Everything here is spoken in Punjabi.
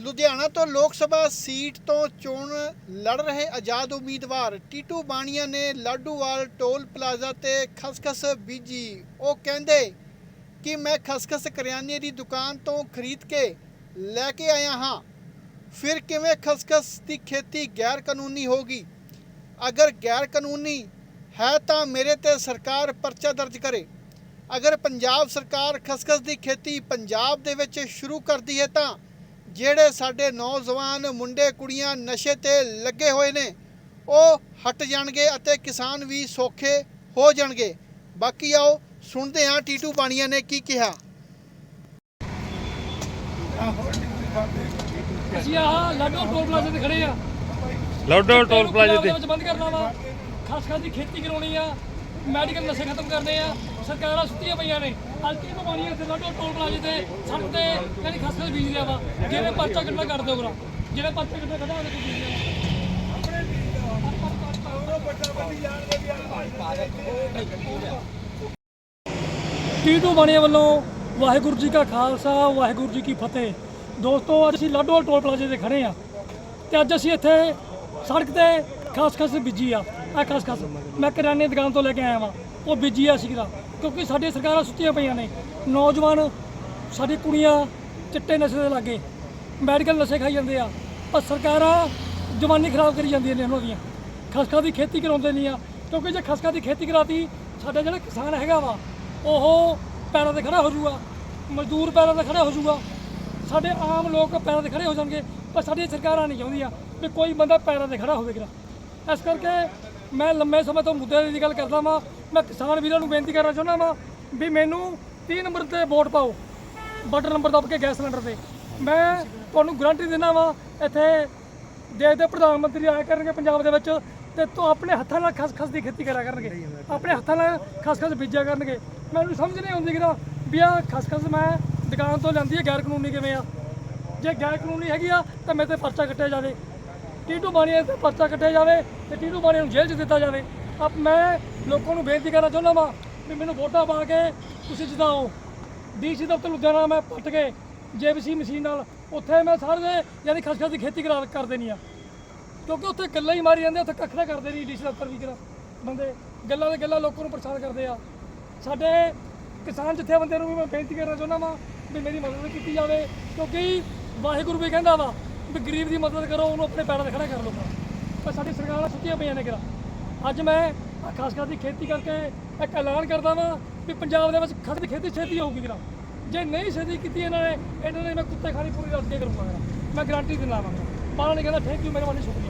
ਲੁਧਿਆਣਾ ਤੋਂ ਲੋਕ ਸਭਾ ਸੀਟ ਤੋਂ ਚੋਣ ਲੜ ਰਹੇ ਆਜ਼ਾਦ ਉਮੀਦਵਾਰ ਟੀਟੂ ਬਾਣੀਆ ਨੇ ਲਾਡੂਵਾਲ ਟੋਲ ਪਲਾਜ਼ਾ ਤੇ ਖਸਖਸ ਬੀਜੀ। ਉਹ ਕਹਿੰਦੇ ਕਿ ਮੈਂ ਖਸਖਸ ਕਰਿਆਨੇ ਦੀ ਦੁਕਾਨ ਤੋਂ ਖਰੀਦ ਕੇ ਲੈ ਕੇ ਆਇਆ ਹਾਂ। ਫਿਰ ਕਿਵੇਂ ਖਸਖਸ ਦੀ ਖੇਤੀ ਗੈਰ ਕਾਨੂੰਨੀ ਹੋਗੀ ਅਗਰ ਗੈਰ ਕਾਨੂੰਨੀ ਹੈ ਤਾਂ ਮੇਰੇ ਤੇ ਸਰਕਾਰ ਪਰਚਾ ਦਰਜ ਕਰੇ। ਅਗਰ ਪੰਜਾਬ ਸਰਕਾਰ ਖਸਖਸ ਦੀ ਖੇਤੀ ਪੰਜਾਬ ਦੇ ਵਿੱਚ ਸ਼ੁਰੂ ਕਰਦੀ ਹੈ ਤਾਂ ਜਿਹੜੇ ਸਾਡੇ ਨੌਜਵਾਨ ਮੁੰਡੇ ਕੁੜੀਆਂ ਨਸ਼ੇ ਤੇ ਲੱਗੇ ਹੋਏ ਨੇ ਉਹ ਹਟ ਜਾਣਗੇ ਅਤੇ ਕਿਸਾਨ ਵੀ ਸੌਖੇ ਹੋ ਜਾਣਗੇ। ਬਾਕੀ ਆਓ ਸੁਣਦੇ ਹਾਂ ਟੀਟੂ ਬਾਣੀਆ ਨੇ ਕੀ ਕਿਹਾ। ਅਸੀਂ ਆਹ ਲਾਡੋ ਟੋਲ ਪਲਾਜ਼ੇ ਤੇ ਖੜੇ ਆ। ਲਾਡੋ ਟੋਲ ਪਲਾਜ਼ੇ ਤੇ। ਵਿੱਚ ਬੰਦ ਕਰਨਾ ਵਾ। ਖਾਸ ਖਾਸ ਦੀ ਖੇਤੀ ਕਰਾਉਣੀ ਆ ਮੈਡੀਕਲ ਨਸ਼ੇ ਖਤਮ ਕਰਨੇ ਆ ਸਰਕਾਰਾਂ ਸੁੱਤੀਆਂ ਪਈਆਂ ਨੇ। ਹਲਕੀ ਬਿਮਾਰੀਆਂ ਤੇ ਲਾਡੋ ਟੋਲ ਪਲਾਜ਼ੇ ਤੇ ਸੜਕ ਤੇ ਯਾਨੀ ਖਾਸ ਬੀਜ ਲਿਆ ਵਾ ਜਿਹਨੇ ਪਰਚਾ ਕੱਢਣਾ ਕਰ ਦਿਓ ਕਰਾ ਜਿਹੜੇ ਪਰਚਾ ਕੱਢਣਾ ਕੱਢਾ ਉਹਦੇ ਕੋਲ ਬੀਜ ਲਿਆ ਟੀਟੂ ਬਾਣੀਏ ਵੱਲੋਂ ਵਾਹਿਗੁਰੂ ਜੀ ਕਾ ਖਾਲਸਾ, ਵਾਹਿਗੁਰੂ ਜੀ ਕੀ ਫਤਿਹ। ਦੋਸਤੋ, ਅੱਜ ਅਸੀਂ ਲਾਡੋਵਾਲ ਟੋਲ ਪਲਾਜ਼ੇ ਤੇ ਖੜੇ ਆ ਤੇ ਅੱਜ ਅਸੀਂ ਇੱਥੇ ਸੜਕ ਤੇ ਖਾਸ ਖਾਸ ਬੀਜੀ ਆ। ਆ ਖਾਸ ਮੈਂ ਕਿਰਾਨੇ ਦੁਕਾਨ ਤੋਂ ਲੈ ਕੇ ਆਇਆ ਵਾਂ। ਉਹ ਬੀਜੀ ਆ ਸੀਗਾ, ਕਿਉਂਕਿ ਸਾਡੀ ਸਰਕਾਰਾਂ ਸੁੱਤੀਆਂ ਪਈਆਂ ਨੇ। ਨੌਜਵਾਨ, ਸਾਡੀ ਕੁੜੀਆਂ ਚਿੱਟੇ ਨਸ਼ੇ ਦੇ ਲਾਗੇ ਮੈਡੀਕਲ ਨਸ਼ੇ ਖਾਈ ਜਾਂਦੇ ਆ। ਪਰ ਸਰਕਾਰਾਂ ਜਵਾਨੀ ਖਰਾਬ ਕਰੀ ਜਾਂਦੀਆਂ ਨੇ ਉਹਨਾਂ ਦੀਆਂ। ਖਸਖਾ ਦੀ ਖੇਤੀ ਕਰਾਉਂਦੇ ਨਹੀਂ ਆ। ਕਿਉਂਕਿ ਜੇ ਖਸਖਾ ਦੀ ਖੇਤੀ ਕਰਾਤੀ, ਸਾਡਾ ਜਿਹੜਾ ਕਿਸਾਨ ਹੈਗਾ ਵਾ, ਉਹ ਪੈਰਾਂ ਤੇ ਖੜਾ ਹੋ ਜਾਊਗਾ। ਮਜ਼ਦੂਰ ਪੈਰਾਂ ਤੇ ਖੜਾ ਹੋ ਜਾਊਗਾ। ਸਾਡੇ ਆਮ ਲੋਕ ਪੈਰਾਂ ਤੇ ਖੜੇ ਹੋ ਜਾਣਗੇ, ਪਰ ਸਾਡੀਆਂ ਸਰਕਾਰਾਂ ਨਹੀਂ ਚਾਹੁੰਦੀਆਂ ਕਿ ਕੋਈ ਬੰਦਾ ਪੈਰਾਂ ਤੇ ਖੜਾ ਹੋਵੇਗਾ। ਇਸ ਕਰਕੇ ਮੈਂ ਲੰਮੇ ਸਮੇਂ ਤੋਂ ਮੁੱਦੇ ਦੀ ਗੱਲ ਕਰਦਾ ਵਾਂ। ਮੈਂ ਕਿਸਾਨ ਵੀਰਾਂ ਨੂੰ ਬੇਨਤੀ ਕਰਨਾ ਚਾਹੁੰਦਾ ਵਾਂ ਵੀ ਮੈਨੂੰ 30 ਨੰਬਰ ਤੇ ਵੋਟ ਪਾਓ ਬਟਨ ਨੰਬਰ ਦੱਬ ਕੇ ਗੈਸ ਸਿਲੰਡਰ ਤੇ। ਮੈਂ ਤੁਹਾਨੂੰ ਗਾਰੰਟੀ ਦਿੰਦਾ ਵਾਂ, ਇੱਥੇ ਦੇਸ਼ ਦੇ ਪ੍ਰਧਾਨ ਮੰਤਰੀ ਆਇਆ ਕਰਨਗੇ ਪੰਜਾਬ ਦੇ ਵਿੱਚ ਤੇ ਤੋਂ ਆਪਣੇ ਹੱਥਾਂ ਨਾਲ ਖਸਖਸ ਦੀ ਖੇਤੀ ਕਰਿਆ ਕਰਨਗੇ। ਆਪਣੇ ਹੱਥਾਂ ਨਾਲ ਖਸਖਸ ਬੀਜਿਆ ਕਰਨਗੇ। ਮੈਨੂੰ ਸਮਝ ਨਹੀਂ ਆਉਂਦੀ ਕਿ ਨਾ ਵੀ ਆ ਖਸਖਸ ਮੈਂ ਦੁਕਾਨ ਤੋਂ ਲੈਂਦੀ ਹੈ, ਗੈਰ ਕਾਨੂੰਨੀ ਕਿਵੇਂ ਆ? ਜੇ ਗੈਰ ਕਾਨੂੰਨੀ ਹੈਗੀ ਆ, ਤਾਂ ਮੇਰੇ ਤੇ ਪਰਚਾ ਕੱਟਿਆ ਜਾਵੇ। ਟੀਟੂ ਬਾਣੀਏ ਤੇ ਪਰਚਾ ਕੱਟਿਆ ਜਾਵੇ ਤੇ ਟੀਟੂ ਬਾਣੀਏ ਨੂੰ ਜੇਲ੍ਹ 'ਚ ਦਿੱਤਾ ਜਾਵੇ। ਅਬ ਮੈਂ ਲੋਕਾਂ ਨੂੰ ਬੇਨਤੀ ਕਰਨਾ ਚਾਹੁੰਦਾ ਵਾਂ ਵੀ ਮੈਨੂੰ ਵੋਟਾਂ ਪਾ ਕੇ ਤੁਸੀਂ ਜਿਤਾਓ ਡੀਸੀ ਦਫ਼ਤਰ ਲੁਧਿਆਣਾ ਮੈਂ ਪੱਟ ਕੇ ਜੇਬੀਸੀ ਮਸ਼ੀਨ ਨਾਲ ਉੱਥੇ ਮੈਂ ਸਾਰੇ ਯਾਨੀ ਖਸਖਸ ਦੀ ਖੇਤੀ ਕਰਾ ਕਰ ਦੇਣੀ ਆ। ਕਿਉਂਕਿ ਉੱਥੇ ਗੱਲਾਂ ਹੀ ਮਾਰੀ ਜਾਂਦੇ ਉੱਥੇ ਕੱਖ ਨਾ ਕਰਦੇ ਨਹੀਂ ਡੀਸੀ ਦਫ਼ਤਰ ਵੀ ਕਿਹੜਾ ਬੰਦੇ। ਗੱਲਾਂ ਦੇ ਗੱਲਾਂ ਲੋਕਾਂ ਨੂੰ ਪਰੇਸ਼ਾਨ ਕਰਦੇ ਆ। ਸਾਡੇ ਕਿਸਾਨ ਜਥੇਬੰਦੀਆਂ ਨੂੰ ਵੀ ਮੈਂ ਬੇਨਤੀ ਕਰਨਾ ਚਾਹੁੰਦਾ ਵਾਂ ਵੀ ਮੇਰੀ ਮਦਦ ਕੀਤੀ ਜਾਵੇ। ਕਿਉਂਕਿ ਵਾਹਿਗੁਰੂ ਵੀ ਕਹਿੰਦਾ ਵਾ ਵੀ ਗਰੀਬ ਦੀ ਮਦਦ ਕਰੋ, ਉਹਨੂੰ ਆਪਣੇ ਪੈਰਾਂ ਤੇ ਖੜਾ ਕਰ ਲਓ। ਪਰ ਸਾਡੀ ਸਰਕਾਰਾਂ ਸੁੱਤੀਆਂ ਪਈਆਂ ਨੇ ਕਿਰਾ ਅੱਜ ਮੈਂ ਖਾਸ ਖਾਸ ਖੇਤੀ ਕਰਕੇ ਇੱਕ ਐਲਾਨ ਕਰਦਾ ਵਾਂ ਵੀ ਪੰਜਾਬ ਦੇ ਵਿੱਚ ਖਸ ਦੀ ਖੇਤੀ ਛੇਤੀ ਹੋਊਗੀ ਕਿਰਾ ਜੇ ਨਹੀਂ ਛੇਤੀ ਕੀਤੀ ਇਹਨਾਂ ਨੇ ਇਹਨਾਂ ਨੇ ਮੈਂ ਕੁੱਤੇ ਖਾਣੀ ਪੂਰੀ ਰੱਦ ਕੇ ਕਰੂੰਗਾ ਮੈਂ ਗਾਰੰਟੀ ਦਿੰਦਾ ਵਾਂ। ਬਾਹਰ ਨੇ ਕਹਿੰਦਾ ਥੈਂਕ ਯੂ ਮੇਰੇ ਵਾਲੀ ਸ਼ੁਕਰੀਆ